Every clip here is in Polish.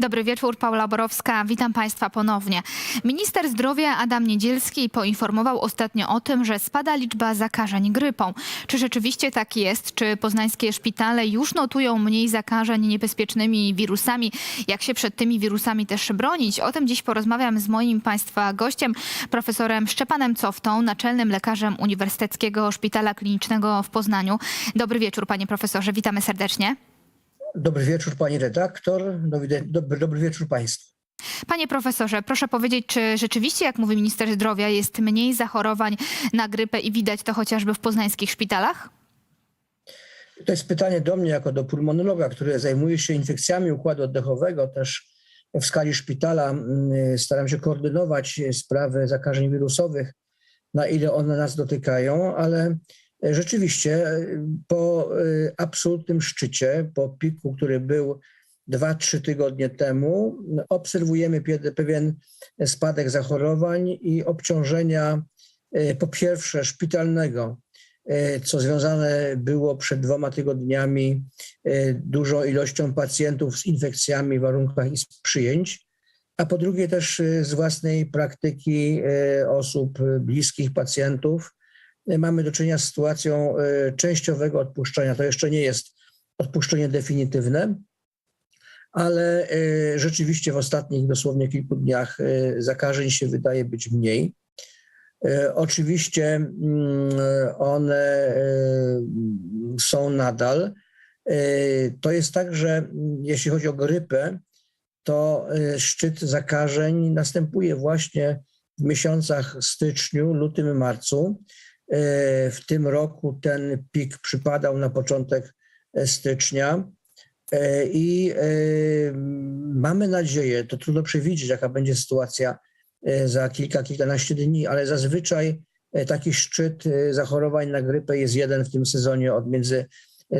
Dobry wieczór, Paula Borowska. Witam Państwa ponownie. Minister zdrowia Adam Niedzielski poinformował ostatnio o tym, że spada liczba zakażeń grypą. Czy rzeczywiście tak jest? Czy poznańskie szpitale już notują mniej zakażeń niebezpiecznymi wirusami? Jak się przed tymi wirusami też bronić? O tym dziś porozmawiam z moim Państwa gościem, profesorem Szczepanem Coftą, naczelnym lekarzem Uniwersyteckiego Szpitala Klinicznego w Poznaniu. Dobry wieczór, panie profesorze. Witamy serdecznie. Dobry wieczór pani redaktor, dobry, dobry, wieczór państwu. Panie profesorze, proszę powiedzieć, czy rzeczywiście, jak mówi minister zdrowia, jest mniej zachorowań na grypę i widać to chociażby w poznańskich szpitalach? To jest pytanie do mnie jako do pulmonologa, który zajmuje się infekcjami układu oddechowego. Też w skali szpitala mm, staram się koordynować sprawy zakażeń wirusowych, na ile one nas dotykają, ale rzeczywiście po y, absolutnym szczycie, po piku, który był 2-3 tygodnie temu, obserwujemy pewien spadek zachorowań i obciążenia y, po pierwsze szpitalnego, co związane było przed dwoma tygodniami dużą ilością pacjentów z infekcjami w warunkach izb przyjęć, a po drugie też z własnej praktyki osób bliskich pacjentów. Y, Mamy do czynienia z sytuacją y, częściowego odpuszczenia. To jeszcze nie jest odpuszczenie definitywne, ale y, rzeczywiście w ostatnich dosłownie kilku dniach zakażeń się wydaje być mniej. Oczywiście mm, one są nadal. To jest tak, że mm, jeśli chodzi o grypę, to szczyt zakażeń następuje właśnie w miesiącach styczniu, lutym, marcu. W tym roku ten pik przypadał na początek stycznia. E, I e, mamy nadzieję, to trudno przewidzieć, jaka będzie sytuacja e, za kilka, kilkanaście dni, ale zazwyczaj taki szczyt zachorowań na grypę jest jeden w tym sezonie od między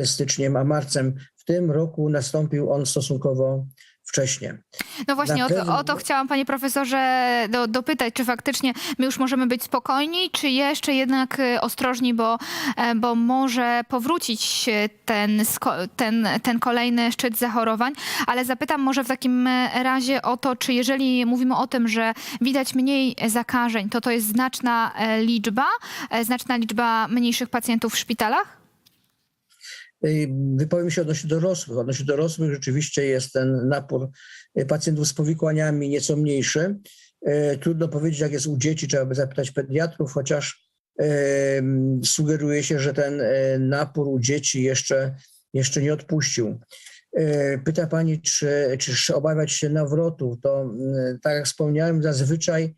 styczniem a marcem. W tym roku nastąpił on stosunkowo wcześnie. No właśnie, Na o to, pewno- o to chciałam panie profesorze do, dopytać, czy faktycznie my już możemy być spokojni, czy jeszcze jednak y, ostrożni, bo, e, bo może powrócić ten, ten, ten kolejny szczyt zachorowań, ale zapytam może w takim e, razie o to, czy jeżeli mówimy o tym, że widać mniej zakażeń, to to jest znaczna e, liczba, znaczna liczba mniejszych pacjentów w szpitalach? Y, Wypowiem się odnośnie dorosłych. Odnośnie dorosłych rzeczywiście jest ten napór y, pacjentów z powikłaniami nieco mniejszy. Y, Trudno powiedzieć, jak jest u dzieci, trzeba by zapytać pediatrów, chociaż sugeruje się, że ten napór u dzieci jeszcze, jeszcze nie odpuścił. Pyta pani, czy, czy obawiać się nawrotów. To tak jak wspomniałem, zazwyczaj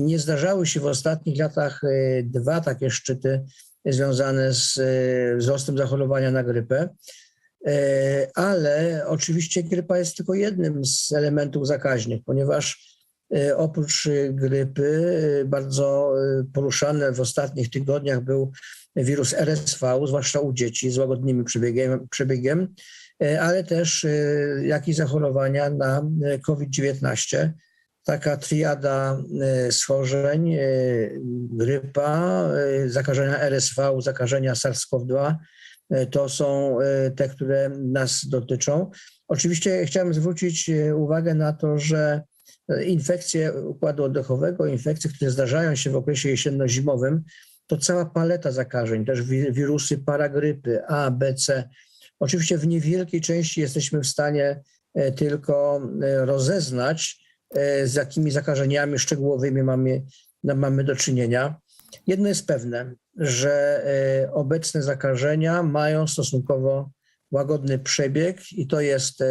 nie zdarzały się w ostatnich latach dwa takie szczyty związane z e, wzrostem zachorowania na grypę. E, Ale oczywiście grypa jest tylko jednym z elementów zakaźnych, ponieważ e, oprócz grypy bardzo poruszany w ostatnich tygodniach był wirus RSV, zwłaszcza u dzieci z łagodnym przebiegiem, przebiegiem ale też jak i zachorowania na e, COVID-19 taka triada e, schorzeń, e, grypa, e, zakażenia RSV, zakażenia SARS-CoV-2, e, to są te, które nas dotyczą. Oczywiście chciałem zwrócić uwagę na to, że infekcje układu oddechowego, infekcje, które zdarzają się w okresie jesienno-zimowym, to cała paleta zakażeń, też wi- wirusy paragrypy A, B, C. Oczywiście w niewielkiej części jesteśmy w stanie tylko rozeznać, z jakimi zakażeniami szczegółowymi mamy, mamy do czynienia. Jedno jest pewne, że e, obecne zakażenia mają stosunkowo łagodny przebieg i to jest e,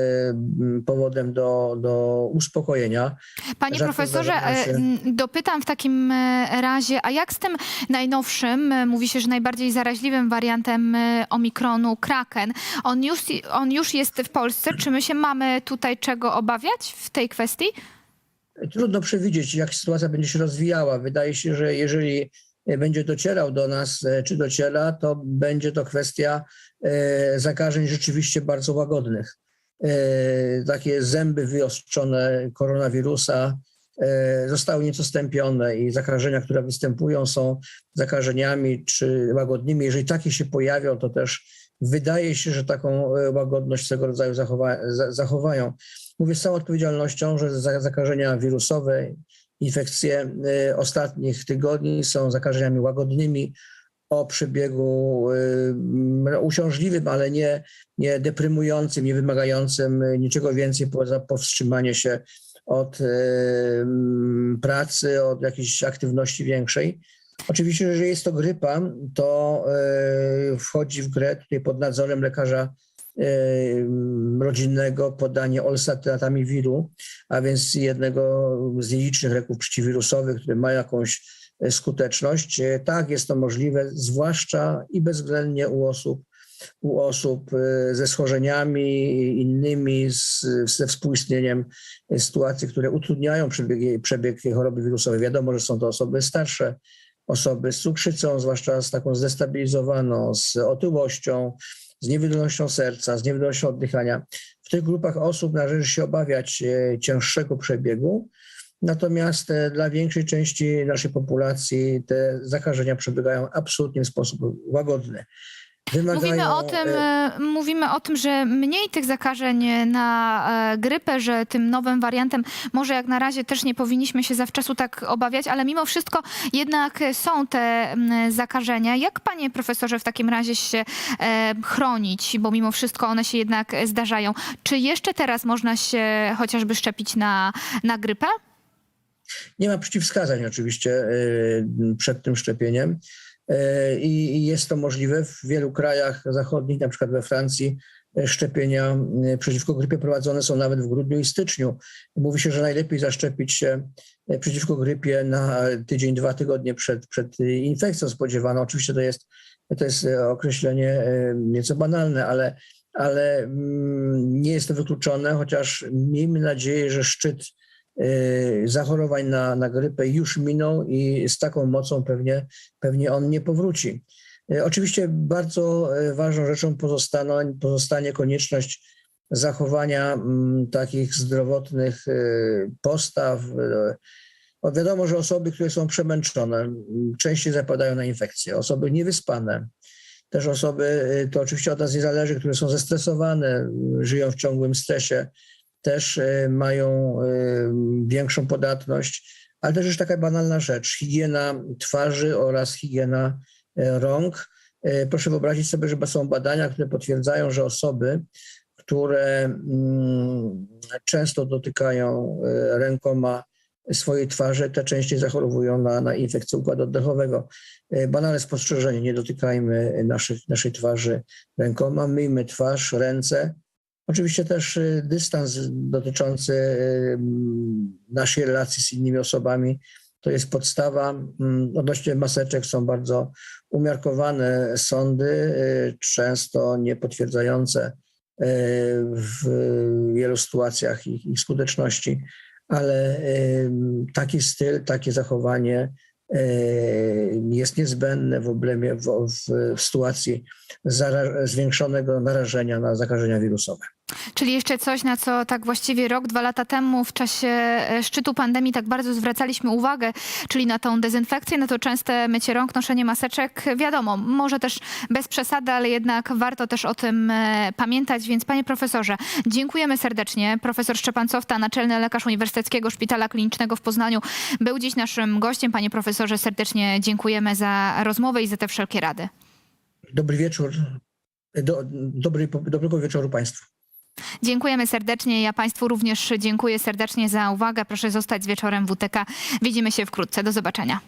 powodem do, do uspokojenia. Panie Rzadko profesorze, się- e, dopytam w takim e, razie, a jak z tym najnowszym, e, mówi się, że najbardziej zaraźliwym wariantem e, Omikronu, Kraken, on już, on już jest w Polsce, czy my się mamy tutaj czego obawiać w tej kwestii? Trudno przewidzieć, jak sytuacja będzie się rozwijała. Wydaje się, że jeżeli e, będzie docierał do nas, e, czy dociera, to będzie to kwestia e, zakażeń rzeczywiście bardzo łagodnych. Takie zęby wyostrzone koronawirusa zostały nieco stępione i zakażenia, które występują, są zakażeniami czy łagodnymi. Jeżeli takie się pojawią, to też wydaje się, że taką łagodność tego rodzaju zachowa- za- zachowają. Mówię z całą odpowiedzialnością, że za- zakażenia wirusowe, infekcje y, ostatnich tygodni są zakażeniami łagodnymi o przebiegu y, uciążliwym, ale nie, nie deprymującym, nie wymagającym y, niczego więcej poza powstrzymanie się od pracy, od jakiejś aktywności większej. Oczywiście, że jest to grypa, to wchodzi w grę tutaj pod nadzorem lekarza rodzinnego podanie olsatamiwiru, a więc jednego z nielicznych leków przeciwwirusowych, które ma jakąś e, skuteczność. E, Tak, jest to możliwe, zwłaszcza i bezwzględnie u osób, u osób e, ze schorzeniami innymi, z, ze współistnieniem sytuacji, które utrudniają przebieg, przebieg choroby wirusowej. Wiadomo, że są to osoby starsze, osoby z cukrzycą, zwłaszcza z taką zdestabilizowaną, z otyłością, z niewydolnością serca, z niewydolnością oddychania. W tych grupach osób należy się obawiać e, cięższego przebiegu, natomiast e, dla większej części naszej populacji te zakażenia przebiegają absolutnie w sposób łagodny. Mówimy Wymagają, o, tym, e, e, mówimy o tym, że mniej tych zakażeń na e, grypę, że tym nowym wariantem może jak na razie też nie powinniśmy się zawczasu tak obawiać, ale mimo wszystko jednak są te zakażenia. Jak panie profesorze w takim razie się chronić, bo mimo wszystko one się jednak zdarzają. Czy jeszcze teraz można się chociażby szczepić na, na grypę? Nie ma przeciwwskazań oczywiście przed tym szczepieniem i i jest to możliwe w wielu krajach zachodnich, na przykład we Francji. y, Szczepienia y, przeciwko grypie prowadzone są nawet w grudniu i styczniu. Mówi się, że najlepiej zaszczepić się przeciwko grypie na tydzień, dwa tygodnie przed, przed infekcją spodziewaną. Oczywiście to jest, to jest określenie nieco banalne, ale, ale mm, nie jest to wykluczone, chociaż miejmy nadzieję, że szczyt zachorowań na, na grypę już minął i z taką mocą pewnie, pewnie on nie powróci. Y, Oczywiście bardzo y, ważną rzeczą pozostano, pozostanie konieczność zachowania mm, takich zdrowotnych y, postaw. y, O, wiadomo, że osoby, które są przemęczone, częściej zapadają na infekcje. Osoby niewyspane, też osoby, y, to oczywiście od nas nie zależy, które są zestresowane, y, żyją w ciągłym stresie, też y, mają y, większą podatność, ale też już taka banalna rzecz, higiena twarzy oraz higiena y, rąk. Proszę wyobrazić sobie, że są badania, które potwierdzają, że osoby, które mm, często dotykają rękoma swojej twarzy, te częściej zachorowują na, na infekcję układu oddechowego. Banalne spostrzeżenie, nie dotykajmy naszych, naszej twarzy rękoma, myjmy twarz, ręce, Oczywiście też y, dystans dotyczący y, naszej relacji z innymi osobami to jest podstawa. Mm, Odnośnie maseczek są bardzo umiarkowane sądy, y, często niepotwierdzające w wielu sytuacjach ich, ich skuteczności, ale taki styl, takie zachowanie jest niezbędne w, oblemie, w, w, w sytuacji zara- zwiększonego narażenia na zakażenia wirusowe. Czyli jeszcze coś, na co tak właściwie rok, dwa lata temu w czasie e, szczytu pandemii tak bardzo zwracaliśmy uwagę, czyli na tą dezynfekcję, na to częste mycie rąk, noszenie maseczek. Wiadomo, może też bez przesady, ale jednak warto też o tym e, pamiętać. Więc panie profesorze, dziękujemy serdecznie. Profesor Szczepan Cofta, naczelny lekarz Uniwersyteckiego Szpitala Klinicznego w Poznaniu, był dziś naszym gościem. Panie profesorze, serdecznie dziękujemy za rozmowę i za te wszelkie rady. Dobry wieczór. Do, dobry, dobrego wieczoru Państwu. Dziękujemy serdecznie. Ja Państwu również dziękuję serdecznie za uwagę. Proszę zostać z wieczorem WTK. Widzimy się wkrótce. Do zobaczenia.